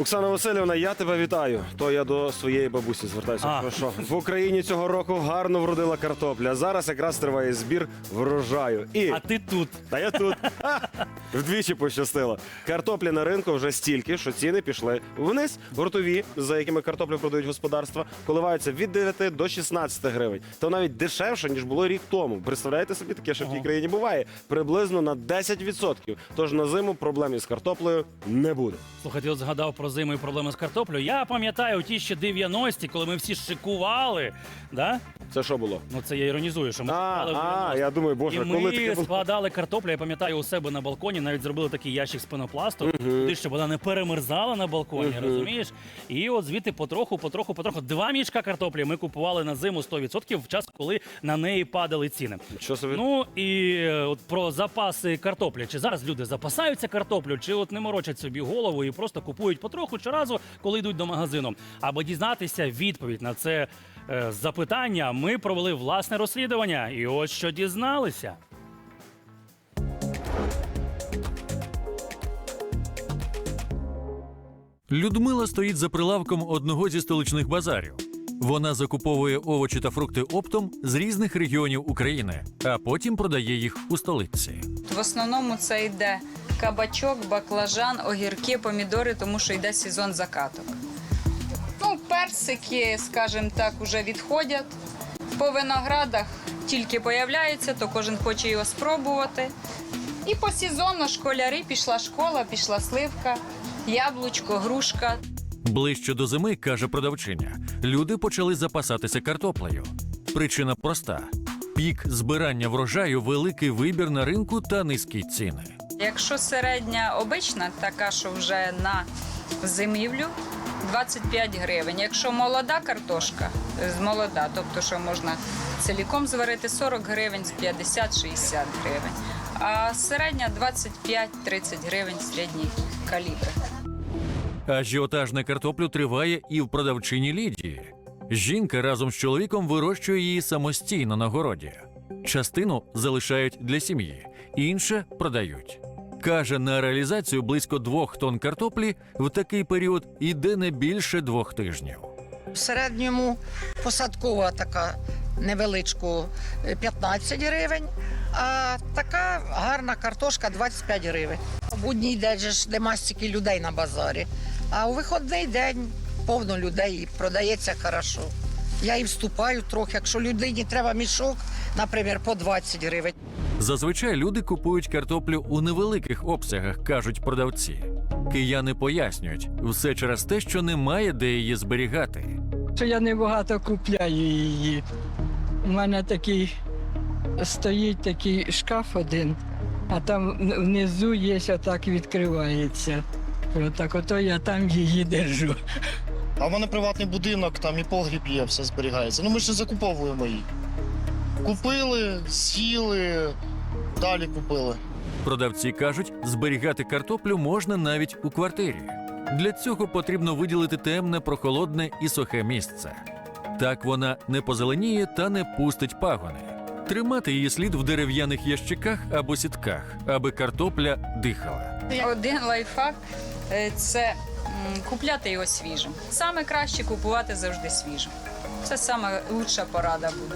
Оксана Васильівна, я тебе вітаю. То я до своєї бабусі звертаюся. А. Про? В Україні цього року гарно вродила картопля. Зараз якраз триває збір врожаю. І А ти тут. та я тут вдвічі пощастило. Картоплі на ринку вже стільки, що ціни пішли вниз. Гуртові, за якими картоплю продають господарства, коливаються від 9 до 16 гривень. То навіть дешевше ніж було рік тому. Представляєте собі, таке ще в тій країні буває приблизно на 10%. Тож на зиму проблем із картоплею не буде. Слухай, ти от згадав про зиму і проблеми з картоплею. Я пам'ятаю ті ще 90-ті, коли ми всі шикували. Да? Це що було? Ну це я іронізую, що ми А, шикували в а, 90-ті. я думаю, І коли таке ми було? складали картоплю, я пам'ятаю у себе на балконі, навіть зробили такий ящик з пенопласту, туди, щоб вона не перемерзала на балконі, розумієш? І от звідти потроху, потроху, потроху. Два мішка картоплі ми купували на зиму 100% в час, коли на неї падали ціни. Що собі? Ну і е, от про запаси картоплі. Чи зараз люди запасаються картоплю, чи от не морочать собі голову і просто купують потроху щоразу, коли йдуть до магазину. Аби дізнатися відповідь на це е, запитання, ми провели власне розслідування. І ось що дізналися. Людмила стоїть за прилавком одного зі столичних базарів. Вона закуповує овочі та фрукти оптом з різних регіонів України, а потім продає їх у столиці. В основному це йде кабачок, баклажан, огірки, помідори, тому що йде сезон закаток. Ну, персики, скажімо так, вже відходять. По виноградах тільки появляються, то кожен хоче його спробувати. І по сезону школяри пішла школа, пішла сливка, яблучко, грушка. Ближче до зими, каже продавчиня, люди почали запасатися картоплею. Причина проста: пік збирання врожаю, великий вибір на ринку та низькі ціни. Якщо середня обична, така, що вже на зимівлю, 25 гривень. Якщо молода картошка, молода, тобто що можна ціліком зварити 40 гривень, з 50-60 гривень. А середня 25-30 гривень середній калібр. Ажіотаж на картоплю триває і в продавчині Лідії. Жінка разом з чоловіком вирощує її самостійно на городі. Частину залишають для сім'ї, інше продають. Каже, на реалізацію близько двох тонн картоплі в такий період йде не більше двох тижнів. В середньому посадкова така невеличку е, 15 гривень, а така гарна картошка 25 гривень. У будній день ж нема стільки людей на базарі, а у виходний день повно людей і продається хорошо. Я і вступаю трохи, якщо людині треба мішок, наприклад, по 20 гривень. Зазвичай люди купують картоплю у невеликих обсягах, кажуть продавці. Кияни пояснюють, все через те, що немає де її зберігати. що я небагато купляю її. У мене такий стоїть такий шкаф один, а там внизу є отак відкривається. Отак, ото я там її держу. А в мене приватний будинок, там і погріб є, все зберігається. Ну ми ж не закуповуємо її. Купили, з'їли, далі купили. Продавці кажуть, зберігати картоплю можна навіть у квартирі. Для цього потрібно виділити темне, прохолодне і сухе місце. Так вона не позеленіє та не пустить пагони. Тримати її слід в дерев'яних ящиках або сітках, аби картопля дихала. Один лайфхак е, це купляти його свіжим. Саме краще купувати завжди свіжим. Це саме лучша порада буде.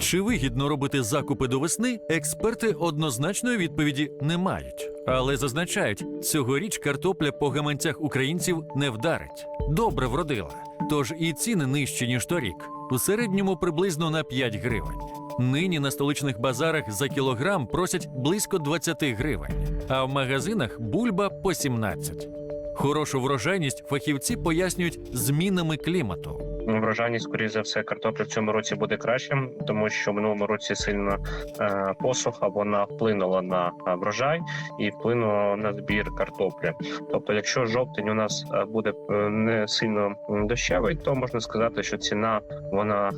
Чи вигідно робити закупи до весни? Експерти однозначної відповіді не мають, але зазначають, цьогоріч картопля по гаманцях українців не вдарить. Добре вродила. Тож і ціни нижчі ніж торік. У середньому приблизно на 5 гривень. Нині на столичних базарах за кілограм просять близько 20 гривень, а в магазинах бульба по 17. Хорошу врожайність фахівці пояснюють змінами клімату. Врожайність, скоріше за все, картопля в цьому році буде кращим, тому що в минулому році сильно е, посуха вона вплинула на е, врожай і вплинула на збір картоплі. Тобто, якщо жовтень у нас е, буде не сильно дощевий, то можна сказати, що ціна вона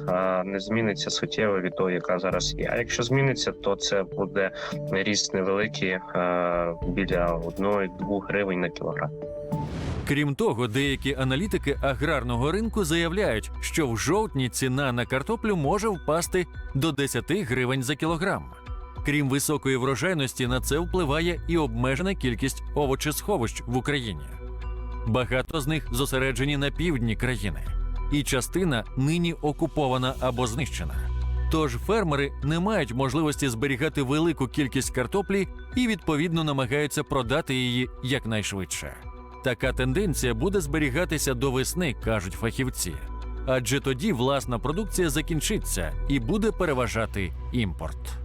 не зміниться суттєво від того, яка зараз є. А якщо зміниться, то це буде ріст невеликий біля 1-2 гривень на кілограм. Крім того, деякі аналітики аграрного ринку заявляють, що в жовтні ціна на картоплю може впасти до 10 гривень за кілограм. Крім високої врожайності, на це впливає і обмежена кількість овочесховищ в Україні. Багато з них зосереджені на півдні країни, і частина нині окупована або знищена. Тож фермери не мають можливості зберігати велику кількість картоплі і відповідно намагаються продати її якнайшвидше. Така тенденція буде зберігатися до весни, кажуть фахівці. Адже тоді власна продукція закінчиться і буде переважати імпорт.